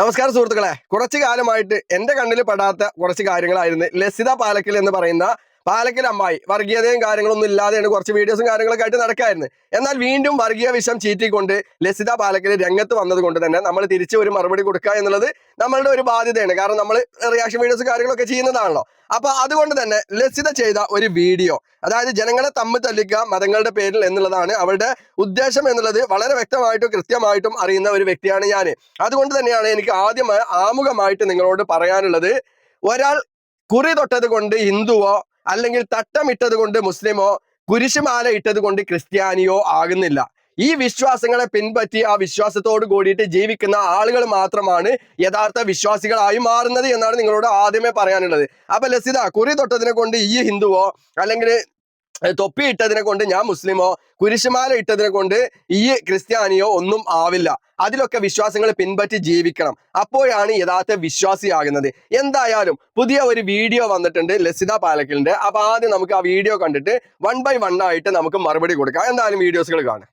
നമസ്കാരം സുഹൃത്തുക്കളെ. കുറച്ചു കാലമായിട്ട് എന്റെ കണ്ണിൽ പെടാത്ത കുറച്ച് കാര്യങ്ങളായിരുന്നു ലസിത പാലക്കൽ എന്ന് പറയുന്ന പാലക്കൽ അമ്മായി വർഗീയതയും കാര്യങ്ങളൊന്നും ഇല്ലാതെയാണ് കുറച്ച് വീഡിയോസും കാര്യങ്ങളൊക്കെ ആയിട്ട് നടക്കായിരുന്നു. എന്നാൽ വീണ്ടും വർഗീയ വിഷം ചീറ്റിക്കൊണ്ട് ലസിത പാലക്കൽ രംഗത്ത് വന്നതുകൊണ്ട് തന്നെ നമ്മൾ തിരിച്ച് ഒരു മറുപടി കൊടുക്കുക എന്നുള്ളത് നമ്മളുടെ ഒരു ബാധ്യതയാണ്. കാരണം നമ്മൾ റിയാക്ഷൻ വീഡിയോസും കാര്യങ്ങളൊക്കെ ചെയ്യുന്നതാണല്ലോ. അപ്പൊ അതുകൊണ്ട് തന്നെ ലസിത ചെയ്ത ഒരു വീഡിയോ അതായത് ജനങ്ങളെ തമ്മിൽ തല്ലിക്കുക മതങ്ങളുടെ പേരിൽ എന്നുള്ളതാണ് അവരുടെ ഉദ്ദേശം എന്നുള്ളത് വളരെ വ്യക്തമായിട്ടും കൃത്യമായിട്ടും അറിയുന്ന ഒരു വ്യക്തിയാണ് ഞാൻ അതുകൊണ്ട് തന്നെയാണ് എനിക്ക് ആദ്യമായി ആമുഖമായിട്ട് നിങ്ങളോട് പറയാനുള്ളത് ഒരാൾ കുറി തൊട്ടത് കൊണ്ട് ഹിന്ദുവോ അല്ലെങ്കിൽ തട്ടമിട്ടത് കൊണ്ട് മുസ്ലിമോ കുരിശുമാല ഇട്ടത് കൊണ്ട് ക്രിസ്ത്യാനിയോ ആകുന്നില്ല. ഈ വിശ്വാസങ്ങളെ പിൻപറ്റി ആ വിശ്വാസത്തോട് കൂടിയിട്ട് ജീവിക്കുന്ന ആളുകൾ മാത്രമാണ് യഥാർത്ഥ വിശ്വാസികളായി മാറുന്നത് എന്നാണ് നിങ്ങളോട് ആദ്യമേ പറയാനുള്ളത്. അപ്പൊ ലസിത കുറി തൊട്ടതിനെ കൊണ്ട് ഈ ഹിന്ദുവോ അല്ലെങ്കിൽ തൊപ്പി ഇട്ടതിനെ കൊണ്ട് ഞാൻ മുസ്ലിമോ കുരിശുമാല ഇട്ടതിനെ കൊണ്ട് ഈ ക്രിസ്ത്യാനിയോ ഒന്നും ആവില്ല. അതിലൊക്കെ വിശ്വാസങ്ങൾ പിൻപറ്റി ജീവിക്കണം. അപ്പോഴാണ് യഥാർത്ഥ വിശ്വാസിയാകുന്നത്. എന്തായാലും പുതിയ ഒരു വീഡിയോ വന്നിട്ടുണ്ട് ലസിത പാലക്കലിന്റെ അപ്പൊ ആദ്യം നമുക്ക് ആ വീഡിയോ കണ്ടിട്ട് വൺ ബൈ വൺ ആയിട്ട് നമുക്ക് മറുപടി കൊടുക്കാം. എന്തായാലും വീഡിയോസുകൾ കാണാം.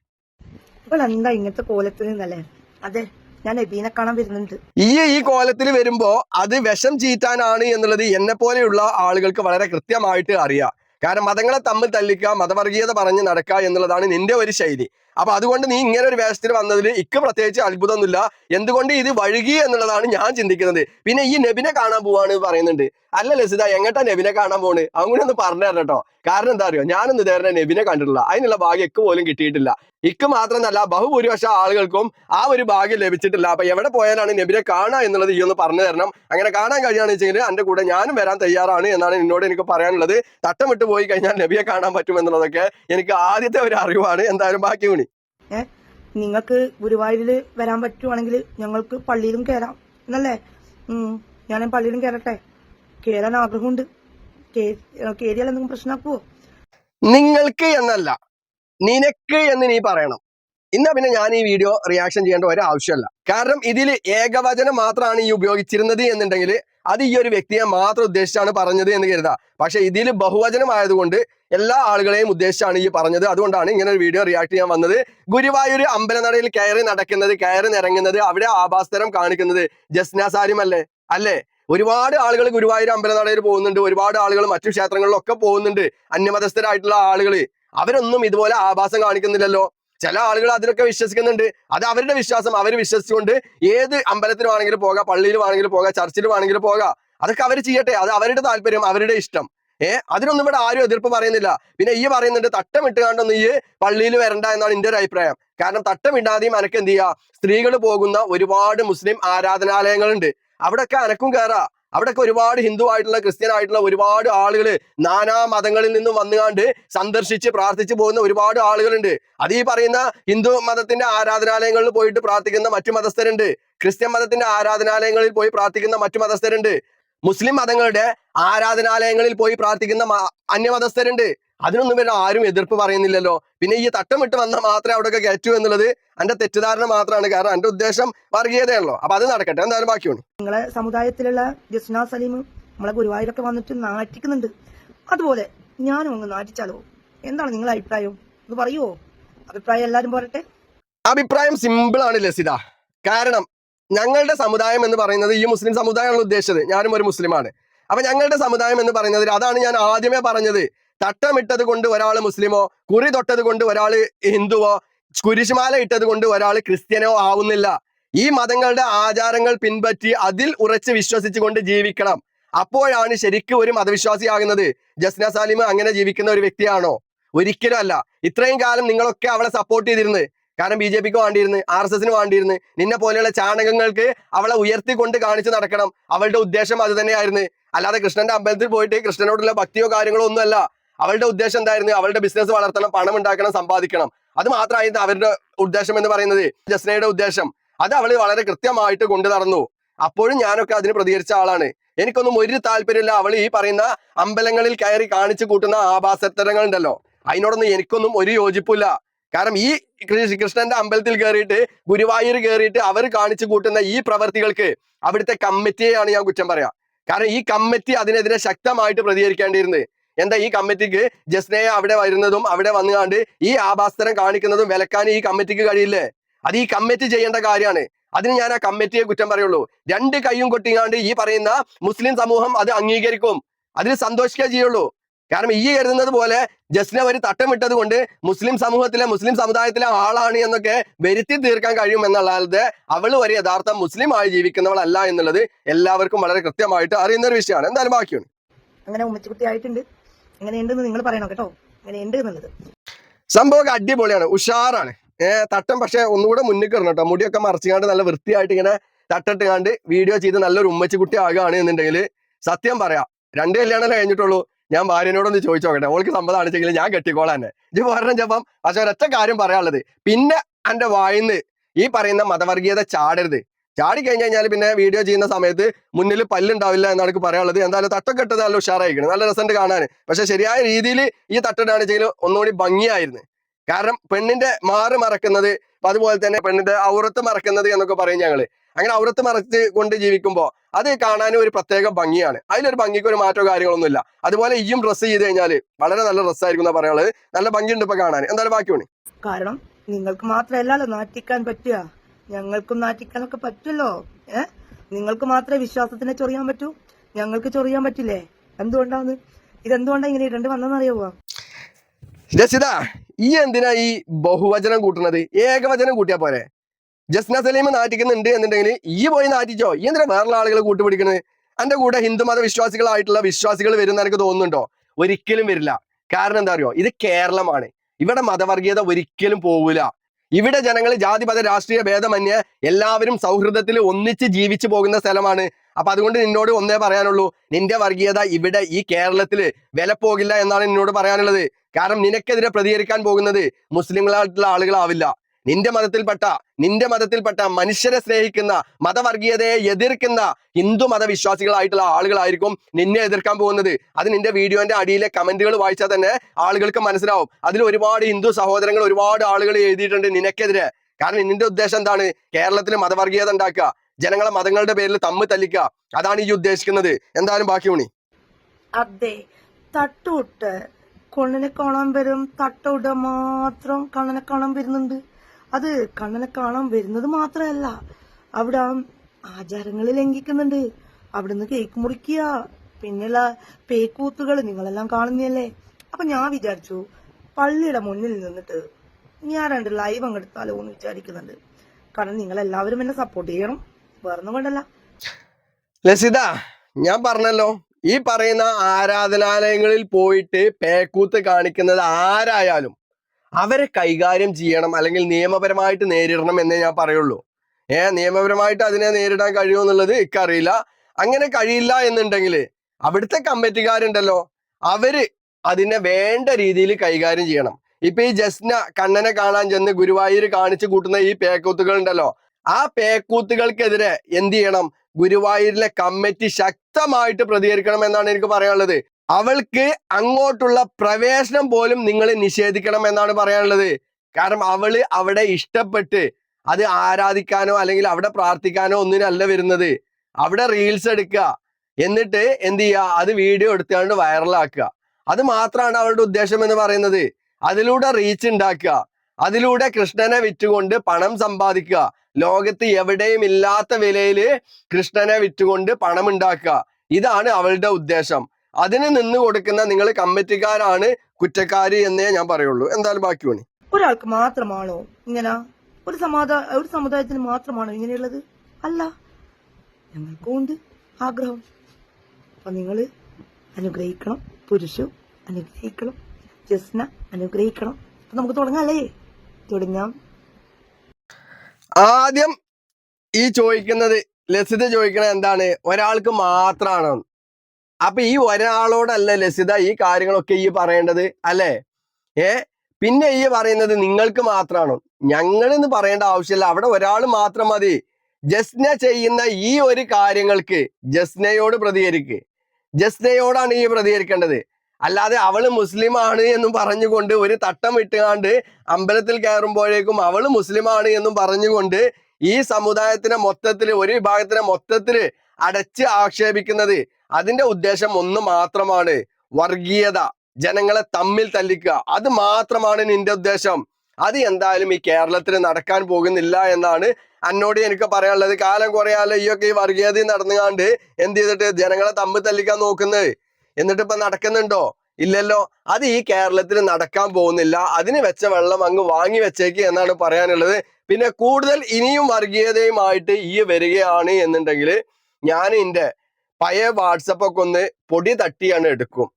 ഇപ്പോൾ എന്താ ഇങ്ങനത്തെ കോലത്തിൽ നിന്നല്ലേ? അതെ ഞാൻ നബീനെ കാണാൻ വരുന്നുണ്ട്. ഈ ഈ കോലത്തിൽ വരുമ്പോ അത് വിഷം ചീറ്റാനാണ് എന്നുള്ളത് എന്നെ പോലെയുള്ള ആളുകൾക്ക് വളരെ കൃത്യമായിട്ട് അറിയാം. കാരണം മതങ്ങളെ തമ്മിൽ തല്ലിക്കുക മതവർഗീയത പറഞ്ഞ് നടക്കുക എന്നുള്ളതാണ് നിന്റെ ഒരു ശൈലി. അപ്പൊ അതുകൊണ്ട് നീ ഇങ്ങനെ ഒരു വേഷത്തിൽ വന്നതിൽ ഇക്ക് പ്രത്യേകിച്ച് അത്ഭുതമൊന്നുമില്ല. എന്തുകൊണ്ട് ഇത് വഴുകി എന്നുള്ളതാണ് ഞാൻ ചിന്തിക്കുന്നത്. പിന്നെ ഈ നബിനെ കാണാൻ പോവാണ് പറയുന്നുണ്ട്. അല്ല ലസിത എങ്ങട്ടാ നബിനെ കാണാൻ പോണ്? അങ്ങനെ ഒന്ന് പറഞ്ഞു തരണം കാരണം എന്താ അറിയോ? ഞാനൊന്നും ഇതേറെ നബിനെ കണ്ടിട്ടില്ല. അതിനുള്ള ഭാഗ്യം ഇക്ക് പോലും കിട്ടിയിട്ടില്ല. ഇക്ക് മാത്രമല്ല ബഹുഭൂരിപക്ഷം ആളുകൾക്കും ആ ഒരു ഭാഗ്യം ലഭിച്ചിട്ടില്ല. അപ്പൊ എവിടെ പോയാലാണ് നബിനെ കാണുക എന്നുള്ളത് ഈ ഒന്ന് പറഞ്ഞു തരണം. അങ്ങനെ കാണാൻ കഴിയുകയാണെന്ന് വെച്ചെങ്കിൽ എന്റെ കൂടെ ഞാനും വരാൻ തയ്യാറാണ് എന്നാണ് എന്നോട് എനിക്ക് പറയാനുള്ളത്. തട്ടമിട്ട് പോയി കഴിഞ്ഞാൽ നബിയെ കാണാൻ പറ്റും എന്നുള്ളതൊക്കെ എനിക്ക് ആദ്യത്തെ ഒരു അറിവാണ്. എന്തായാലും ബാക്കി കൂടി ഏ? നിങ്ങൾക്ക് ഗുരുവായൂരിൽ വരാൻ പറ്റുവാണെങ്കിൽ ഞങ്ങൾക്ക് പള്ളിയിലും കയറാം എന്നല്ലേ? ഞാൻ പള്ളിയിലും കയറട്ടെ കയറാൻ ആഗ്രഹമുണ്ട്. കയറിയാൽ എന്തെങ്കിലും പ്രശ്നമാക്കുവോ നിങ്ങൾക്ക് എന്നല്ല. നിനക്ക് എന്ന് നീ പറയണം. ഇന്ന പിന്നെ ഞാൻ ഈ വീഡിയോ റിയാക്ഷൻ ചെയ്യേണ്ട ഒരു ആവശ്യമല്ല കാരണം ഇതിൽ ഏകവചനം മാത്രമാണ് ഈ ഉപയോഗിച്ചിരുന്നത് എന്നുണ്ടെങ്കിൽ അത് ഈ ഒരു വ്യക്തിയെ മാത്രം ഉദ്ദേശിച്ചാണ് പറഞ്ഞത് എന്ന് കരുതാം. പക്ഷെ ഇതിൽ ബഹുവചനമായതുകൊണ്ട് എല്ലാ ആളുകളെയും ഉദ്ദേശിച്ചാണ് ഈ പറഞ്ഞത്. അതുകൊണ്ടാണ് ഇങ്ങനെ ഒരു വീഡിയോ റിയാക്ട് ചെയ്യാൻ വന്നത്. ഗുരുവായൂർ അമ്പലനടയിൽ കയറി നടക്കുന്നത് കയറി നിറങ്ങുന്നത് അവിടെ ആഭാസ്തരം കാണിക്കുന്നത് ജസ്ന സാരിം അല്ലേ? അല്ലേ? ഒരുപാട് ആളുകൾ ഗുരുവായൂർ അമ്പലനടയിൽ പോകുന്നുണ്ട്. ഒരുപാട് ആളുകൾ മറ്റു ക്ഷേത്രങ്ങളിലൊക്കെ പോകുന്നുണ്ട്. അന്യമതസ്ഥരായിട്ടുള്ള ആളുകൾ. അവരൊന്നും ഇതുപോലെ ആഭാസം കാണിക്കുന്നില്ലല്ലോ. ചില ആളുകൾ അതിലൊക്കെ വിശ്വസിക്കുന്നുണ്ട്. അത് അവരുടെ വിശ്വാസം. അവർ വിശ്വസിച്ചുകൊണ്ട് ഏത് അമ്പലത്തിൽ വേണമെങ്കിലും പോകാം പള്ളിയിൽ വേണമെങ്കിലും പോകാം ചർച്ചിൽ വേണമെങ്കിലും പോകാം. അതൊക്കെ അവർ ചെയ്യട്ടെ. അത് അവരുടെ താല്പര്യം അവരുടെ ഇഷ്ടം. ഏ? അതിനൊന്നും ഇവിടെ ആരും എതിർപ്പ് പറയുന്നില്ല. പിന്നെ ഈ പറയുന്നുണ്ട് തട്ടം ഇട്ടുകാണ്ടൊന്നും ഈ പള്ളിയിൽ വരണ്ട എന്നാണ് എന്റെ ഒരു അഭിപ്രായം. കാരണം തട്ടം ഇടാതെയും അനക്ക് എന്ത് ചെയ്യുക സ്ത്രീകൾ പോകുന്ന ഒരുപാട് മുസ്ലിം ആരാധനാലയങ്ങളുണ്ട്. അവിടെയൊക്കെ അനക്കും കയറാ അവിടെയൊക്കെ ഒരുപാട് ഹിന്ദു ആയിട്ടുള്ള ക്രിസ്ത്യൻ ആയിട്ടുള്ള ഒരുപാട് ആളുകൾ നാനാ മതങ്ങളിൽ നിന്നും വന്നുകാണ്ട് സന്ദർശിച്ച് പ്രാർത്ഥിച്ചു പോകുന്ന ഒരുപാട് ആളുകളുണ്ട്. അത് ഈ പറയുന്ന ഹിന്ദു മതത്തിന്റെ ആരാധനാലയങ്ങളിൽ പോയിട്ട് പ്രാർത്ഥിക്കുന്ന മറ്റു മതസ്ഥരുണ്ട്. ക്രിസ്ത്യൻ മതത്തിന്റെ ആരാധനാലയങ്ങളിൽ പോയി പ്രാർത്ഥിക്കുന്ന മറ്റു മതസ്ഥരുണ്ട്. മുസ്ലിം മതങ്ങളുടെ ആരാധനാലയങ്ങളിൽ പോയി പ്രാർത്ഥിക്കുന്ന അന്യമതസ്ഥരുണ്ട്. അതിനൊന്നും ഇവർ ആരും എതിർപ്പ് പറയുന്നില്ലല്ലോ. പിന്നെ ഈ തട്ടമിട്ട് വന്നാൽ മാത്രമേ അവിടെയൊക്കെ കയറ്റൂ എന്നുള്ളത് എന്റെ തെറ്റിദ്ധാരണ മാത്രമാണ്. കാരണം എന്റെ ഉദ്ദേശം വർഗീയതയാണല്ലോ. അപ്പൊ അത് നടക്കട്ടെ. എന്തായാലും ബാക്കിയുണ്ട്. നിങ്ങളെ സമുദായത്തിലുള്ള ജസ്നാ സലീം നമ്മളെ ഗുരുവായൂരൊക്കെ വന്നിട്ട് നാറ്റിക്കുന്നുണ്ട്. അതുപോലെ ഞാനും അങ്ങ് നാറ്റിച്ചാലോ? എന്താണ് നിങ്ങളുടെ അഭിപ്രായം? ഇത് പറയുവോ? അഭിപ്രായം എല്ലാരും പോരട്ടെ. അഭിപ്രായം സിമ്പിൾ ആണ് ലസിത. കാരണം ഞങ്ങളുടെ സമുദായം എന്ന് പറയുന്നത് ഈ മുസ്ലിം സമുദായമാണ് ഉദ്ദേശിച്ചത്. ഞാനും ഒരു മുസ്ലിമാണ്. അപ്പൊ ഞങ്ങളുടെ സമുദായം എന്ന് പറയുന്നത് അതാണ് ഞാൻ ആദ്യമേ പറഞ്ഞത്. തട്ടമിട്ടത് കൊണ്ട് ഒരാൾ മുസ്ലിമോ കുറി തൊട്ടത് കൊണ്ട് ഒരാൾ ഹിന്ദുവോ കുരിശുമാല ഇട്ടത് കൊണ്ട് ഒരാൾ ക്രിസ്ത്യനോ ആവുന്നില്ല. ഈ മതങ്ങളുടെ ആചാരങ്ങൾ പിൻപറ്റി അതിൽ ഉറച്ച് വിശ്വസിച്ചുകൊണ്ട് ജീവിക്കണം. അപ്പോഴാണ് ശരിക്കും ഒരു മതവിശ്വാസിയാകുന്നത്. ജസ്ന സാലിം അങ്ങനെ ജീവിക്കുന്ന ഒരു വ്യക്തിയാണോ? ഒരിക്കലും അല്ല. ഇത്രയും കാലം നിങ്ങളൊക്കെ അവളെ സപ്പോർട്ട് ചെയ്തിരുന്നത്. കാരണം ബി ജെ പിക്ക് വേണ്ടിയിരുന്നു ആർ എസ് എസിന് വേണ്ടിയിരുന്നു. നിന്നെ പോലെയുള്ള ചാണകങ്ങൾക്ക് അവളെ ഉയർത്തിക്കൊണ്ട് കാണിച്ചു നടക്കണം. അവളുടെ ഉദ്ദേശം അത് തന്നെയായിരുന്നു. അല്ലാതെ കൃഷ്ണന്റെ അമ്പലത്തിൽ പോയിട്ട് കൃഷ്ണനോടുള്ള ഭക്തിയോ കാര്യങ്ങളോ ഒന്നുമല്ല. അവളുടെ ഉദ്ദേശം എന്തായിരുന്നു? അവളുടെ ബിസിനസ് വളർത്തണം പണം ഉണ്ടാക്കണം സമ്പാദിക്കണം. അത് മാത്രമായിരുന്നു അവരുടെ ഉദ്ദേശം എന്ന് പറയുന്നത്. ജസ്നയുടെ ഉദ്ദേശം. അത് അവൾ വളരെ കൃത്യമായിട്ട് കൊണ്ടു നടന്നു. അപ്പോഴും ഞാനൊക്കെ അതിന് പ്രതികരിച്ച ആളാണ്. എനിക്കൊന്നും ഒരു താല്പര്യമില്ല. അവൾ ഈ പറയുന്ന അമ്പലങ്ങളിൽ കയറി കാണിച്ചു കൂട്ടുന്ന ആഭാസത്തരങ്ങൾ ഉണ്ടല്ലോ അതിനോടൊന്നും എനിക്കൊന്നും ഒരു യോജിപ്പില്ല. കാരണം ഈ കൃഷ്ണന്റെ അമ്പലത്തിൽ കയറിയിട്ട് ഗുരുവായൂർ കയറിയിട്ട് അവർ കാണിച്ചു കൂട്ടുന്ന ഈ പ്രവർത്തികൾക്ക് അവിടുത്തെ കമ്മിറ്റിയെയാണ് ഞാൻ കുറ്റം പറയാ. കാരണം ഈ കമ്മിറ്റി അതിനെതിരെ ശക്തമായിട്ട് പ്രതികരിക്കേണ്ടിയിരുന്നത് എന്താ ഈ കമ്മിറ്റിക്ക് ജസ്നയെ അവിടെ വരുന്നതും അവിടെ വന്നുകാണ്ട് ഈ ആഭാസ്തരം കാണിക്കുന്നതും വിലക്കാൻ ഈ കമ്മിറ്റിക്ക് കഴിയില്ലേ? അത് ഈ കമ്മിറ്റി ചെയ്യേണ്ട കാര്യമാണ്. അതിന് ഞാൻ ആ കമ്മിറ്റിയെ കുറ്റം പറയുള്ളൂ. രണ്ട് കൈയും കൊട്ടിങ്ങാണ്ട് ഈ പറയുന്ന മുസ്ലിം സമൂഹം അത് അംഗീകരിക്കും. അതിൽ സന്തോഷിക്കുക ചെയ്യുള്ളൂ. കാരണം ഈ കരുതുന്നത് പോലെ ജസ്റ്റിനെ ഒരു തട്ടമിട്ടത് കൊണ്ട് മുസ്ലിം സമൂഹത്തിലെ മുസ്ലിം സമുദായത്തിലെ ആളാണ് എന്നൊക്കെ വരുത്തി തീർക്കാൻ കഴിയും എന്നുള്ളത് അവൾ ഒരു യഥാർത്ഥ മുസ്ലിം ആയി ജീവിക്കുന്നവളല്ല എന്നുള്ളത് എല്ലാവർക്കും വളരെ കൃത്യമായിട്ട് അറിയുന്ന ഒരു വിഷയമാണ്. എന്തായാലും ബാക്കിയാണ് അങ്ങനെ ഉമ്മച്ചുകുട്ടിയായിട്ടുണ്ട് എങ്ങനെയുണ്ടെന്ന് നിങ്ങൾ പറയണം കേട്ടോ. എങ്ങനെയുണ്ട് എന്നുള്ളത്? സംഭവം അടിപൊളിയാണ്. ഉഷാറാണ്. ഏഹ് തട്ടം പക്ഷെ ഒന്നുകൂടെ മുന്നിൽ കയറണം കേട്ടോ. മുടിയൊക്കെ മറിച്ചുകാണ്ട് നല്ല വൃത്തിയായിട്ട് ഇങ്ങനെ തട്ടിട്ട് കണ്ട് വീഡിയോ ചെയ്ത് നല്ലൊരു ഉമ്മച്ചുകുട്ടി ആകുകയാണ് എന്നുണ്ടെങ്കിൽ സത്യം പറയാം. രണ്ട് കല്യാണം കഴിഞ്ഞിട്ടുള്ളൂ. ഞാൻ ഭാര്യനോടൊന്ന് ചോദിച്ചു നോക്കട്ടെ. ഓൾക്ക് സമ്മതം അടിച്ചെങ്കിൽ ഞാൻ കെട്ടിക്കോളാൻ ഇത് പറഞ്ഞ ചെപ്പം പക്ഷെ ഒരൊറ്റ കാര്യം പറയാനുള്ളത്. പിന്നെ എന്റെ വായിന്ന് ഈ പറയുന്ന മതവർഗീയത ചാടരുത്. ചാടി കഴിഞ്ഞ് കഴിഞ്ഞാൽ പിന്നെ വീഡിയോ ചെയ്യുന്ന സമയത്ത് മുന്നിൽ പല്ലുണ്ടാവില്ല എന്നാണ് എനിക്ക് പറയാനുള്ളത്. എന്തായാലും തട്ടൊക്കെ ഇട്ടത് നല്ല ഉഷാറായിരിക്കണം. നല്ല രസമുണ്ട് കാണാൻ. പക്ഷെ ശരിയായ രീതിയിൽ ഈ തട്ടിടാണെച്ചെങ്കിൽ ഒന്നുകൂടി ഭംഗിയായിരുന്നു. കാരണം പെണ്ണിന്റെ മാറ് മറക്കുന്നത് അതുപോലെ തന്നെ പെണ്ണിന്റെ ഔറത്ത് മറക്കുന്നത് എന്നൊക്കെ പറയും ഞങ്ങൾ. അങ്ങനെ ഔറത്ത് മറച്ച് കൊണ്ട് ജീവിക്കുമ്പോൾ അത് കാണാനും ഒരു പ്രത്യേക ഭംഗിയാണ്. അതിലൊരു ഭംഗിക്ക് ഒരു മാറ്റമോ കാര്യങ്ങളൊന്നുമില്ല. അതുപോലെ ഈയും ഡ്രസ്സ് ചെയ്ത് കഴിഞ്ഞാൽ വളരെ നല്ല ഡ്രസ്സായിരിക്കും എന്നാ പറയാനുള്ളത് നല്ല ഭംഗിയുണ്ട് ഇപ്പൊ കാണാൻ. എന്തായാലും ബാക്കിയാണ് കാരണം നിങ്ങൾക്ക് മാത്രമല്ലല്ലോ നാറ്റിക്കാൻ പറ്റുക. ഞങ്ങൾക്കും നാറ്റിക്കാനൊക്കെ പറ്റുമല്ലോ ഏ? നിങ്ങൾക്ക് മാത്രമേ വിശ്വാസത്തിനെ ചൊറിയാൻ പറ്റൂ. ഞങ്ങൾക്ക് ചൊറിയാൻ പറ്റില്ലേ? എന്തുകൊണ്ടാന്ന്? ഇതെന്തുകൊണ്ടാണ് ഇങ്ങനെ ഇടേണ്ടി വന്നതെന്നറിയാവോ? രസിത ഈ എന്തിനാ ഈ ബഹുവചനം കൂട്ടുന്നത്? ഏകവചനം കൂട്ടിയാ പോരെ. ജസ്ന സലീം നാറ്റിക്കുന്നുണ്ട് എന്നുണ്ടെങ്കിൽ ഈ പോയി നാറ്റിച്ചോ? ഈ എന്തിനാ വേറെ ആളുകൾ കൂട്ടുപിടിക്കുന്നത് എന്റെ കൂടെ ഹിന്ദുമത വിശ്വാസികളായിട്ടുള്ള വിശ്വാസികൾ വരുന്ന എനിക്ക് തോന്നുന്നുണ്ടോ? ഒരിക്കലും വരില്ല. കാരണം എന്താ അറിയോ? ഇത് കേരളമാണ്. ഇവിടെ മതവർഗീയത ഒരിക്കലും പോവില്ല ഇവിടെ ജനങ്ങൾ ജാതിമത രാഷ്ട്രീയ ഭേദമന്യേ എല്ലാവരും സൗഹൃദത്തിൽ ഒന്നിച്ച് ജീവിച്ചു പോകുന്ന സ്ഥലമാണ്. അപ്പൊ അതുകൊണ്ട് നിന്നോട് ഒന്നേ പറയാനുള്ളൂ. നിന്റെ വർഗീയത ഇവിടെ ഈ കേരളത്തിൽ വില പോകില്ല എന്നാണ് നിന്നോട് പറയാനുള്ളത്. കാരണം നിനക്കെതിരെ പ്രതികരിക്കാൻ പോകുന്നത് മുസ്ലിങ്ങളായിട്ടുള്ള ആളുകളാവില്ല. നിന്റെ മതത്തിൽപ്പെട്ട നിന്റെ മതത്തിൽപ്പെട്ട മനുഷ്യരെ സ്നേഹിക്കുന്ന മതവർഗീയതയെ എതിർക്കുന്ന ഹിന്ദു മതവിശ്വാസികളായിട്ടുള്ള ആളുകളായിരിക്കും നിന്നെ എതിർക്കാൻ പോകുന്നത്. അത് നിന്റെ വീഡിയോന്റെ അടിയിലെ കമന്റുകൾ വായിച്ചാൽ തന്നെ ആളുകൾക്ക് മനസ്സിലാവും. അതിൽ ഒരുപാട് ഹിന്ദു സഹോദരങ്ങൾ ഒരുപാട് ആളുകൾ എഴുതിയിട്ടുണ്ട് നിനക്കെതിരെ. കാരണം നിന്റെ ഉദ്ദേശം എന്താണ്? കേരളത്തിൽ മതവർഗീയത ഉണ്ടാക്കുക ജനങ്ങളെ മതങ്ങളുടെ പേരിൽ തമ്മ് തല്ലിക്കുക. അതാണ് ഈ ഉദ്ദേശിക്കുന്നത്. എന്തായാലും ബാക്കി ഉണി അതെ തട്ടുവിട്ട്. കൊണ്ണിനെ കാണാൻ വരും തട്ടവിട മാത്രം കണ്ണനെ കാണാൻ വരുന്നുണ്ട്. അത് കണ്ണനെ കാണാൻ വരുന്നത് മാത്രമല്ല. അവിടെ ആചാരങ്ങൾ ലംഘിക്കുന്നുണ്ട്. അവിടുന്ന് കേക്ക് മുറിക്കുക പിന്നെയുള്ള പേക്കൂത്തുകൾ നിങ്ങളെല്ലാം കാണുന്നതല്ലേ? അപ്പൊ ഞാൻ വിചാരിച്ചു പള്ളിയുടെ മുന്നിൽ നിന്നിട്ട് ഞാൻ രണ്ട് ലൈവ് അങ്ങെടുത്താലോ എന്ന് വിചാരിക്കുന്നുണ്ട്. കാരണം നിങ്ങൾ എല്ലാവരും എന്നെ സപ്പോർട്ട് ചെയ്യണം. വേറൊന്നും കൊണ്ടല്ല. ലസിത ഞാൻ പറഞ്ഞല്ലോ. ഈ പറയുന്ന ആരാധനാലയങ്ങളിൽ പോയിട്ട് പേക്കൂത്ത് കാണിക്കുന്നത് ആരായാലും അവരെ കൈകാര്യം ചെയ്യണം അല്ലെങ്കിൽ നിയമപരമായിട്ട് നേരിടണം എന്നേ ഞാൻ പറയുള്ളൂ. ഏ നിയമപരമായിട്ട് അതിനെ നേരിടാൻ കഴിയുമോ എന്നുള്ളത് എനിക്കറിയില്ല. അങ്ങനെ കഴിയില്ല എന്നുണ്ടെങ്കിൽ അവിടുത്തെ കമ്മിറ്റിക്കാരുണ്ടല്ലോ അവർ അതിനെ വേണ്ട രീതിയിൽ കൈകാര്യം ചെയ്യണം. ഇപ്പൊ ഈ ജസ്ന കണ്ണനെ കാണാൻ ചെന്ന് ഗുരുവായൂർ കാണിച്ചു കൂട്ടുന്ന ഈ പേക്കൂത്തുകൾ ഉണ്ടല്ലോ ആ പേക്കൂത്തുകൾക്കെതിരെ എന്ത് ചെയ്യണം? ഗുരുവായൂരിലെ കമ്മിറ്റി ശക്തമായിട്ട് പ്രതികരിക്കണം എന്നാണ് എനിക്ക് പറയാനുള്ളത്. അവൾക്ക് അങ്ങോട്ടുള്ള പ്രവേശനം പോലും നിങ്ങൾ നിഷേധിക്കണം എന്നാണ് പറയാനുള്ളത്. കാരണം അവൾ അവിടെ ഇഷ്ടപ്പെട്ട് അത് ആരാധിക്കാനോ അല്ലെങ്കിൽ അവിടെ പ്രാർത്ഥിക്കാനോ ഒന്നിനല്ല വരുന്നത്. അവിടെ റീൽസ് എടുക്കുക. എന്നിട്ട് എന്ത് ചെയ്യുക? അത് വീഡിയോ എടുത്തുകൊണ്ട് വൈറലാക്കുക അത് മാത്രമാണ് അവളുടെ ഉദ്ദേശം എന്ന് പറയുന്നത്. അതിലൂടെ റീച്ച് ഉണ്ടാക്കുക. അതിലൂടെ കൃഷ്ണനെ വിറ്റുകൊണ്ട് പണം സമ്പാദിക്കുക. ലോകത്ത് എവിടെയും ഇല്ലാത്ത വിലയിൽ കൃഷ്ണനെ വിറ്റുകൊണ്ട് പണം ഉണ്ടാക്കുക. ഇതാണ് അവളുടെ ഉദ്ദേശം. അതിന് നിന്ന് കൊടുക്കുന്ന നിങ്ങൾ കമ്മിറ്റിക്കാരാണ് കുറ്റക്കാര് എന്നേ ഞാൻ പറയുള്ളൂ. എന്തായാലും ബാക്കി പണി ഒരാൾക്ക് മാത്രമാണോ ഇങ്ങനെ ഒരു സമാധാ ഒരു സമുദായത്തിന് മാത്രമാണോ ഇങ്ങനെയുള്ളത്? അല്ല. ഞങ്ങൾക്കും ഉണ്ട് ആഗ്രഹം. അപ്പൊ നിങ്ങൾ അനുഗ്രഹിക്കണം. പുരുഷു അനുഗ്രഹിക്കണം. ജസ്ന അനുഗ്രഹിക്കണം. അപ്പൊ നമുക്ക് തുടങ്ങാല്ലേ? തുടങ്ങാം. ആദ്യം ഈ ചോദിക്കുന്നത് ലസിത ചോദിക്കണത് എന്താണ്? ഒരാൾക്ക് മാത്രമാണോ അപ്പൊ ഈ ഒരാളോടല്ല ലസിത ഈ കാര്യങ്ങളൊക്കെ ഈ പറയേണ്ടത് അല്ലേ? ഏ? പിന്നെ ഈ പറയുന്നത് നിങ്ങൾക്ക് മാത്രമാണ് ഞങ്ങൾ എന്ന് പറയേണ്ട ആവശ്യമില്ല. അവിടെ ഒരാൾ മാത്രം മതി. ജസ്ന ചെയ്യുന്ന ഈ ഒരു കാര്യങ്ങൾക്ക് ജസ്നയോട് പ്രതികരിക്ക്. ജസ്നയോടാണ് ഈ പ്രതികരിക്കേണ്ടത്. അല്ലാതെ അവൾ മുസ്ലിമാണ് എന്നും പറഞ്ഞുകൊണ്ട് ഒരു തട്ടം ഇട്ടുകാണ്ട് അമ്പലത്തിൽ കയറുമ്പോഴേക്കും അവൾ മുസ്ലിമാണ് എന്നും പറഞ്ഞുകൊണ്ട് ഈ സമുദായത്തിനെ മൊത്തത്തിൽ ഒരു വിഭാഗത്തിനെ മൊത്തത്തിൽ അടച്ച് ആക്ഷേപിക്കുന്നത് അതിന്റെ ഉദ്ദേശം ഒന്ന് മാത്രമാണ് വർഗീയത ജനങ്ങളെ തമ്മിൽ തല്ലിക്കുക. അത് മാത്രമാണ് നിന്റെ ഉദ്ദേശം. അത് എന്തായാലും ഈ കേരളത്തിൽ നടക്കാൻ പോകുന്നില്ല എന്നാണ് എന്നോട് എനിക്ക് പറയാനുള്ളത്. കാലം കുറയാലോ ഈ ഒക്കെ ഈ വർഗീയത നടന്നുകാണ്ട് എന്ത് ചെയ്തിട്ട് ജനങ്ങളെ തമ്മിൽ തല്ലിക്കാൻ നോക്കുന്നത്? എന്നിട്ട് ഇപ്പൊ നടക്കുന്നുണ്ടോ? ഇല്ലല്ലോ. അത് ഈ കേരളത്തിൽ നടക്കാൻ പോകുന്നില്ല. അതിന് വെച്ച വെള്ളം അങ്ങ് വാങ്ങി വെച്ചേക്ക് എന്നാണ് പറയാനുള്ളത്. പിന്നെ കൂടുതൽ ഇനിയും വർഗീയതയുമായിട്ട് ഈ വരികയാണ് എന്നുണ്ടെങ്കിൽ ഞാൻ എന്റെ പഴയ വാട്സപ്പ് ഒക്കെ ഒന്ന് പൊടി തട്ടിയാണ് എടുക്കും.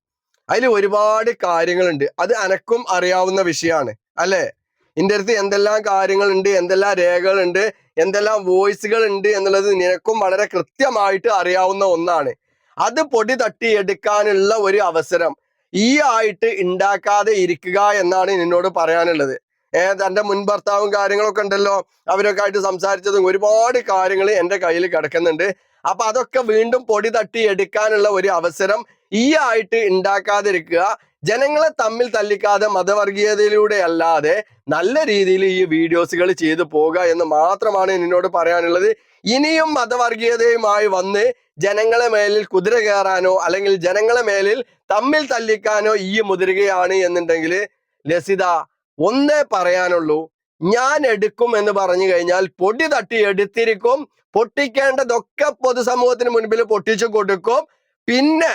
അതിൽ ഒരുപാട് കാര്യങ്ങളുണ്ട്. അത് അനക്കും അറിയാവുന്ന വിഷയമാണ് അല്ലേ? എന്റെ അടുത്ത് എന്തെല്ലാം കാര്യങ്ങളുണ്ട് എന്തെല്ലാം രേഖകളുണ്ട് എന്തെല്ലാം വോയിസുകൾ ഉണ്ട് എന്നുള്ളത് നിനക്കും വളരെ കൃത്യമായിട്ട് അറിയാവുന്ന ഒന്നാണ്. അത് പൊടി തട്ടി എടുക്കാനുള്ള ഒരു അവസരം. ഈ ആയിട്ട് ഉണ്ടാക്കാതെ ഇരിക്കുക എന്നാണ് നിന്നോട് പറയാനുള്ളത്. ഏ തന്റെ മുൻ ഭർത്താവും കാര്യങ്ങളൊക്കെ ഉണ്ടല്ലോ. അവരൊക്കെ ആയിട്ട് സംസാരിച്ചതും ഒരുപാട് കാര്യങ്ങൾ എന്റെ കയ്യിൽ കിടക്കുന്നുണ്ട്. അപ്പൊ അതൊക്കെ വീണ്ടും പൊടി തട്ടി എടുക്കാനുള്ള ഒരു അവസരം ഈ ആയിട്ട് ഉണ്ടാക്കാതിരിക്കുക ജനങ്ങളെ തമ്മിൽ തല്ലിക്കാതെ മതവർഗീയതയിലൂടെ അല്ലാതെ നല്ല രീതിയിൽ ഈ വീഡിയോസുകൾ ചെയ്തു പോകുക എന്ന് മാത്രമാണ് എന്നോട് പറയാനുള്ളത്. ഇനിയും മതവർഗീയതയുമായി വന്ന് ജനങ്ങളെ മേലിൽ കുതിര കയറാനോ അല്ലെങ്കിൽ ജനങ്ങളെ മേലിൽ തമ്മിൽ തല്ലിക്കാനോ ഈ മുതിരുകയാണ് എന്നുണ്ടെങ്കിൽ ലസിത ഒന്നേ പറയാനുള്ളൂ. ഞാൻ എടുക്കും എന്ന് പറഞ്ഞു കഴിഞ്ഞാൽ പൊടി തട്ടി എടുത്തിരിക്കും. പൊട്ടിക്കേണ്ടതൊക്കെ പൊതുസമൂഹത്തിന് മുൻപിൽ പൊട്ടിച്ചു കൊടുക്കും. പിന്നെ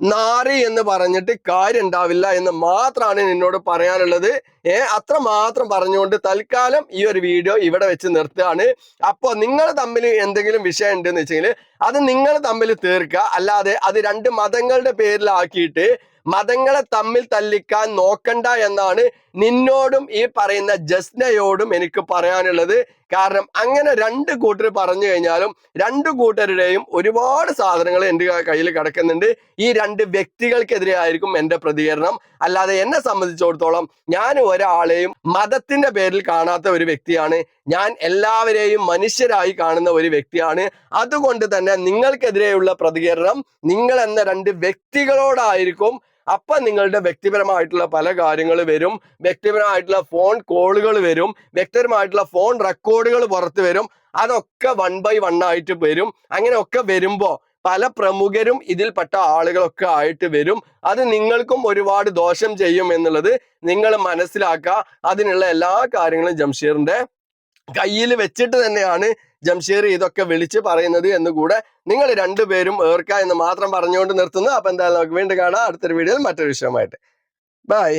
നാറി എന്ന് പറഞ്ഞിട്ട് കാര്യം ഉണ്ടാവില്ല എന്ന് മാത്രമാണ് നിന്നോട് പറയാനുള്ളത്. ഏ അത്ര മാത്രം പറഞ്ഞുകൊണ്ട് തൽക്കാലം ഈ ഒരു വീഡിയോ ഇവിടെ വെച്ച് നിർത്തുകയാണ്. അപ്പോൾ നിങ്ങൾ തമ്മിൽ എന്തെങ്കിലും വിഷയം ഉണ്ടെന്ന് വെച്ചെങ്കിൽ അത് നിങ്ങൾ തമ്മിൽ തീർക്കുക. അല്ലാതെ അത് രണ്ട് മതങ്ങളുടെ പേരിലാക്കിയിട്ട് മതങ്ങളെ തമ്മിൽ തല്ലിക്കാൻ നോക്കണ്ട എന്നാണ് നിന്നോടും ഈ പറയുന്ന ജസ്നയോടും എനിക്ക് പറയാനുള്ളത്. കാരണം അങ്ങനെ രണ്ട് കൂട്ടർ പറഞ്ഞു കഴിഞ്ഞാലും രണ്ട് കൂട്ടരുടെയും ഒരുപാട് സാധനങ്ങൾ എന്റെ കയ്യിൽ കിടക്കുന്നുണ്ട്. ഈ രണ്ട് വ്യക്തികൾക്കെതിരെ ആയിരിക്കും എന്റെ പ്രതികരണം. അല്ലാതെ എന്നെ സംബന്ധിച്ചിടത്തോളം ഞാൻ ഒരാളെയും മതത്തിന്റെ പേരിൽ കാണാത്ത ഒരു വ്യക്തിയാണ്. ഞാൻ എല്ലാവരെയും മനുഷ്യരായി കാണുന്ന ഒരു വ്യക്തിയാണ്. അതുകൊണ്ട് തന്നെ നിങ്ങൾക്കെതിരെയുള്ള പ്രതികരണം നിങ്ങൾ എന്ന രണ്ട് വ്യക്തികളോടായിരിക്കും. അപ്പൊ നിങ്ങളുടെ വ്യക്തിപരമായിട്ടുള്ള പല കാര്യങ്ങൾ വരും. വ്യക്തിപരമായിട്ടുള്ള ഫോൺ കോളുകൾ വരും. വ്യക്തിപരമായിട്ടുള്ള ഫോൺ റെക്കോർഡുകൾ പുറത്ത് വരും. അതൊക്കെ വൺ ബൈ വൺ ആയിട്ട് വരും. അങ്ങനെയൊക്കെ വരുമ്പോൾ വരുമ്പോ പല പ്രമുഖരും ഇതിൽപ്പെട്ട ആളുകളൊക്കെ ആയിട്ട് വരും. അത് നിങ്ങൾക്കും ഒരുപാട് ദോഷം ചെയ്യും എന്നുള്ളത് നിങ്ങൾ മനസ്സിലാക്കുക. അതിനുള്ള എല്ലാ കാര്യങ്ങളും ജംഷീറിന്റെ കയ്യിൽ വെച്ചിട്ട് തന്നെയാണ് ജംഷീർ ഇതൊക്കെ വിളിച്ച് പറയുന്നത് എന്ന് കൂടെ നിങ്ങൾ രണ്ടുപേരും ഏർക്ക എന്ന് മാത്രം പറഞ്ഞുകൊണ്ട് നിർത്തുന്നു. അപ്പൊ എന്തായാലും നമുക്ക് വീണ്ടും കാണാം. അടുത്തൊരു വീഡിയോയിൽ മറ്റൊരു വിഷയമായിട്ട് ബൈ.